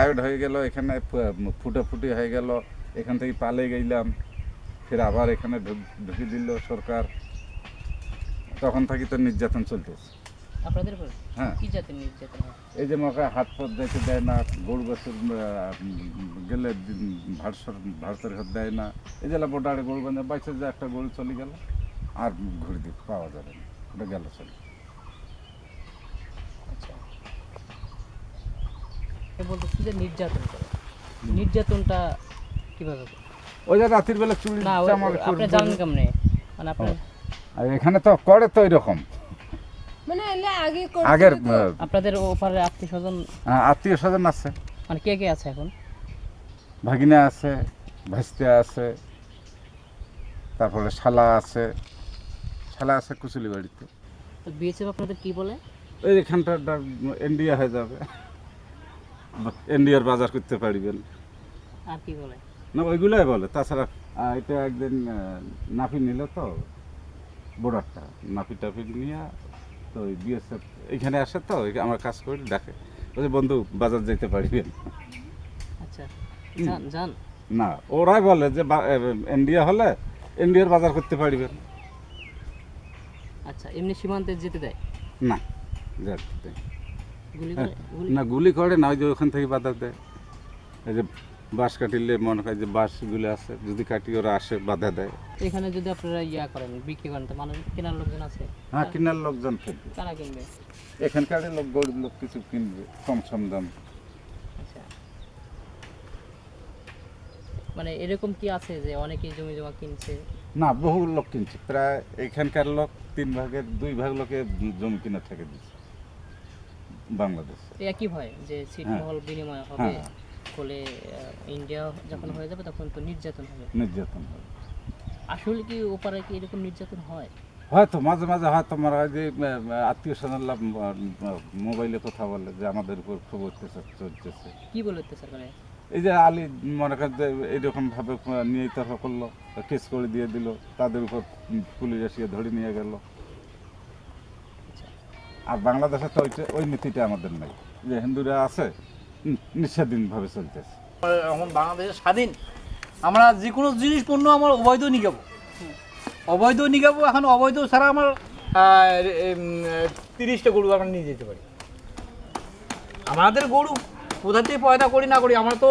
Tired হয়ে গেল এখানে ফুটাফুটি হয়ে গেল এখান থেকে পালে গেলাম ফের আবার এখানে ঢুক- দিল সরকার। তখন থাকি তো নির্যাতন চলতেছে। আপনাদের হ্যাঁ। কি জাতের নির্যাতন এই যে মকা হাত পথ দেখে দেয় না গরু বছর গেলে ভারসর ভারতের হাত দেয় না। এই যে বোটারে গরু বান্ধে বাইসে যে একটা গরু চলে গেল আর ঘুরে দিয়ে পাওয়া যাবে না। ওটা গেল চলে আচ্ছা এ বলতেছি যে নির্যাতন করে? নির্যাতনটা কীভাবে ওই যে রাতের বেলা চুরি না আপনি জানেন কেমনে? মানে আপনার আর এখানে তো করে তো এরকম। মানে এলে আগে আগের আপনাদের ওপারে আত্মীয় স্বজন আত্মীয় স্বজন আছে। মানে কে কে আছে এখন? ভাগিনা আছে ভাস্তে আছে তারপরে শালা আছে। শালা আছে কুচুলি বাড়িতে। তো বিএসএফ আপনাদের কি বলে? ওই এখানটা ইন্ডিয়া হয়ে যাবে। ইন্ডিয়ার বাজার করতে পারবেন। আর কি বলে? না ওইগুলোই বলে। তাছাড়া এটা একদিন নাফি নিল তো বোর্ডারটা। নাফি টাফি নিয়ে তো ওই বিএসএফ এখানে আসে তো আমার কাজ করে ডাকে বলছে বন্ধু বাজার যেতে পারবেন? আচ্ছা যান যান। না ওরাই বলে যে ইন্ডিয়া হলে ইন্ডিয়ার বাজার করতে পারবেন। আচ্ছা এমনি সীমান্তে যেতে দেয়? না যেতে দেয়। হ্যাঁ, না গুলি করে না ওই যে ওখান থেকে বাধা দেয়। এই যে বাঁশ কাটিলে মনে হয় যে বাঁশগুলো আছে যদি কাটি ওরা আসে বাধা দেয়। এখানে যদি আপনারা ইয়া করেন বিক্রি করেন তো মানুষ কেনার লোকজন আছে? হ্যাঁ কেনার লোকজন কারা কিনবে? এখানকার লোক গরিব লোক কিছু কিনবে কম সম দাম। আচ্ছা। মানে এরকম কি আছে যে অনেকেই জমি জমা কিনছে? না বহু লোক কিনছে। প্রায় এখানকার লোক তিন ভাগের দুই ভাগ লোকে জমি কিনা থেকে দিচ্ছে। বাংলাদেশে। একই ভয় যে ছিটমহল বিনিময় হবে হ্যাঁ। ফলে ইন্ডিয়া যখন হয়ে যাবে তখন তো নির্যাতন হবে। নির্যাতন হয় আসলে কি ওপারে কি এরকম নির্যাতন হয়? হয়তো মাঝে মাঝে হয়তো আমার যে আত্মীয় স্বজন মোবাইলে কথা বলে যে আমাদের উপর খুব অত্যাচার চলতেছে। কি বলে অত্যাচার করে? এই যে আলী মনে করেন যে এইরকম ভাবে নিয়ে তরফা করল কেস করে দিয়ে দিল তাদের উপর পুলিশ এসে ধরে নিয়ে গেল। আর বাংলাদেশে তো ওই নীতিটা আমাদের নাই, যে হিন্দুরা আছে নিঃস্বাধীনভাবে চলতেছে। এখন বাংলাদেশের স্বাধীন। আমরা যে কোনো জিনিস পণ্য আমরা অবৈধ নিগাব অবৈধ নিগাব এখন অবৈধ ছাড়া আমার তিরিশটা গরু আমরা নিয়ে যেতে পারি। আমাদের গরু কোথা থেকে পয়দা করি না করি, আমরা তো,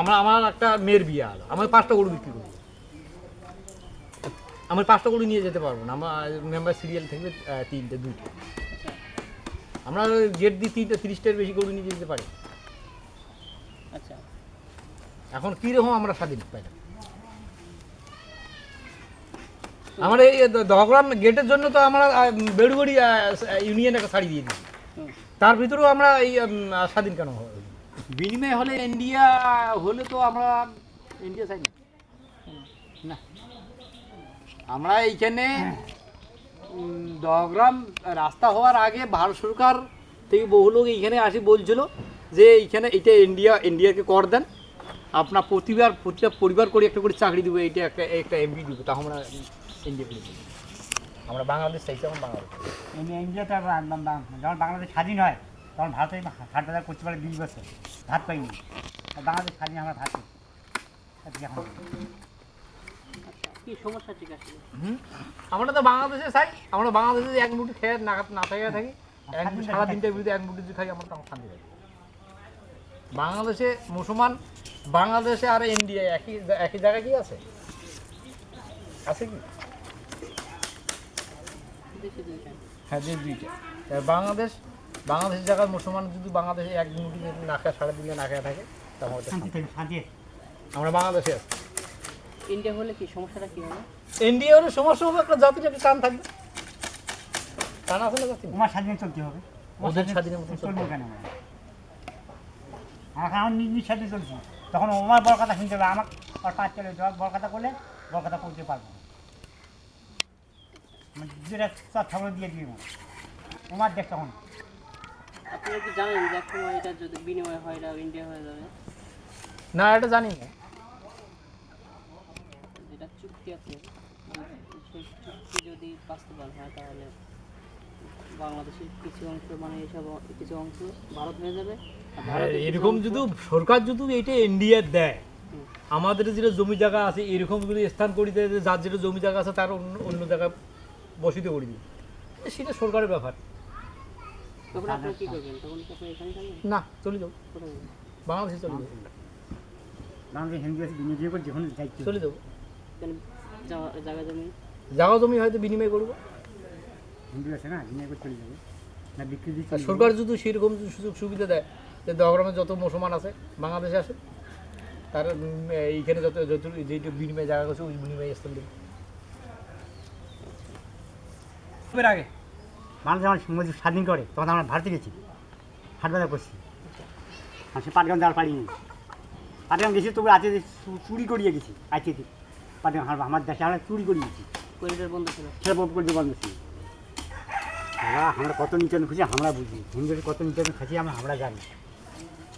আমরা, আমার একটা মেয়ের বিয়ে হলো। আমার পাঁচটা গরু বিক্রি করব আমি পাঁচটা গরু নিয়ে যেতে পারব না। আমার মেম্বার সিরিয়াল থাকবে তিনটে, দুইটা। আমরা গেট দিয়ে তিনটে তিরিশটার বেশি গরু নিয়ে যেতে পারি। আচ্ছা। এখন রকম আমরা স্বাধীন পাইলাম আমার এই দহগ্রাম গেটের জন্য তো আমরা বেড়ুগড়ি ইউনিয়ন একটা শাড়ি দিয়ে হুম। তার ভিতরেও আমরা এই স্বাধীন কেন হব? বিনিময় হলে ইন্ডিয়া হলে তো আমরা ইন্ডিয়া চাই না না। আমরা এইখানে দহগ্রাম রাস্তা হওয়ার আগে ভারত সরকার থেকে বহু লোক এইখানে আসি বলছিল যে এইখানে এটা ইন্ডিয়া ইন্ডিয়াকে কর দেন। আপনার প্রতিবার প্রতিটা পরিবার করে একটা করে চাকরি দিব এইটা একটা একটা এমপি দিব। তা আমরা ইন্ডিয়া করে আমরা বাংলাদেশ চাইছি আমরা বাংলাদেশ। ইন্ডিয়া ইন্ডিয়াতে যখন বাংলাদেশ স্বাধীন হয় তখন ভারতে হাট বাজার করতে পারে বিশ বছর। ভাত পাইনি। বাংলাদেশ স্বাধীন আমরা ভাত পাই। আর কি সমস্যা? ঠিক আছে। আমরা তো বাংলাদেশে চাই আমরা বাংলাদেশে এক মুঠি খেয়ে না না খাইয়া থাকি এক সারা দিনটার বিরুদ্ধে এক মুঠি যদি খাই আমরা তখন শান্তি থাকি। বাংলাদেশে মুসলমান বাংলাদেশে আর ইন্ডিয়া একই একই জায়গায় কি আছে? আছে কি? হ্যাঁ দেশ দুইটা। বাংলাদেশ বাংলাদেশের জায়গায় মুসলমান যদি বাংলাদেশে এক মুঠি যদি না খায় সারা দিনে না খায় থাকে তখন আমরা বাংলাদেশে আছি। ইন্ডিয়া হলে কি সমস্যাটা কি হবে? ইন্ডিয়া হলে সমস্যা হবে একটা জাতির একটা টান থাকবে। টান না জাতি তোমার স্বাধীনে চলতে হবে। ওদের স্বাধীনের মতো চলবো চলতে কেন আমরা আমরা এখন নিজ নিজ স্বাধীনে চলছি। তখন আমার বড় কথা শুনতে হবে আমার আর পাঁচ চলে জবাব বড় কথা করলে বড় কথা পৌঁছে পারব। আমার যেটা খবর দিয়ে দিবে তোমার দেশ তখন। আপনারা কি জানেন যে একসময় এটা যদি বিনিময় হয় এটা ইন্ডিয়া হয়ে যাবে? না এটা জানি না। আছে যদি বাস্তবায়ন হয় তাহলে বাংলাদেশের কিছু অংশ মানে এইসব অ- কিছু অংশ ভারত হয়ে যাবে এরকম যদি সরকার যদি এটা ইন্ডিয়ার দেয় আমাদের যেটা জমি জায়গা আছে এরকম যদি স্থান করে দেয় যে যার যেটা জমি জায়গা আছে তার অন্য অন্য জায়গায় বসিত করে দিবে সেটা সরকারের ব্যাপার না চলে যাও বাংলাদেশে চলে যাও বাংলাদেশ হিন্দু আছে চলে যাব জায়গা- জমি? জায়গা জমি হয়তো বিনিময় করব। হিন্দু আছে না? বিনিয়োগ করে চলে যাবে। না বিক্রি দিয়ে আর চলে যাবে। সরকার যদি সেরকম সুযোগ সুবিধা দেয় যে দহগ্রামে যত মুসলমান আছে বাংলাদেশে আসে তার এইখানে যত যত যেটুকু বিনিময় জায়গা আছে ওই বিনিময় স্থান দেবে। আগে। মানুষ যখন মোদী স্বাধীন করে তখন আমরা ভারতে গেছি। হাট বাজার করছি। আর সে পাটগ্রাম যাওয়ার পারিনি। পাটগ্রাম গেছি তবু আছে চুরি করিয়ে গেছি আছে পাটগ্রাম আমার- আমার দেশে আমরা চুরি করিয়ে গেছি করিডোর বন্ধ ছিল। সেটা বন্ধ করতে বন্ধ ছিল আমরা আমরা কত নির্যাতন খুঁজে আমরা বুঝি। হিন্দুদের কত নির্যাতন খাচ্ছি আমরা আমরা জানি।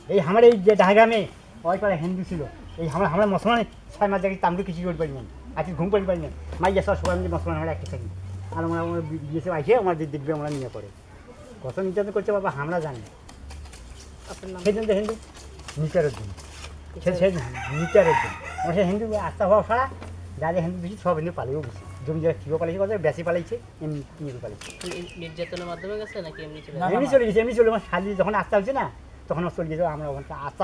এই আমার এই যে ঢাকামে ওই পাড়ে হিন্দু ছিল এই আমরা আমরা মুসলমান ছয় মাস জায়গায় আমরা কিছু করতে পারি না আজকে ঘুম করতে পারি না মাইয়া সব সবাই মিলে মুসলমান আমরা একটা থাকি আর আমরা আমরা বিএসএফ আইসে আমাদের দেখবে আমরা নিয়ে পড়ে। কত নির্যাতন করছে বাবা আমরা জানি। জন্য তো হিন্দু। নিচারের জন্য। সে নিচারের জন্য। আমরা সে হিন্দু আস্থা হওয়া ছাড়া যা হিন্দু বেশি সব হিন্দু পালিয়েও গেছে। জমি জায়গা কিও পালিয়েছে কথা? বেশি পালিয়েছে এমনি কিনে পালিয়েছে? নির্যাতনের মাধ্যমে গেছে নাকি এমনি চলে এমনি চলে গেছে এমনি চলে আমার শালি যখন আসতে হচ্ছে না তখন চলে গেছে। আমরা ওখানে আস্তে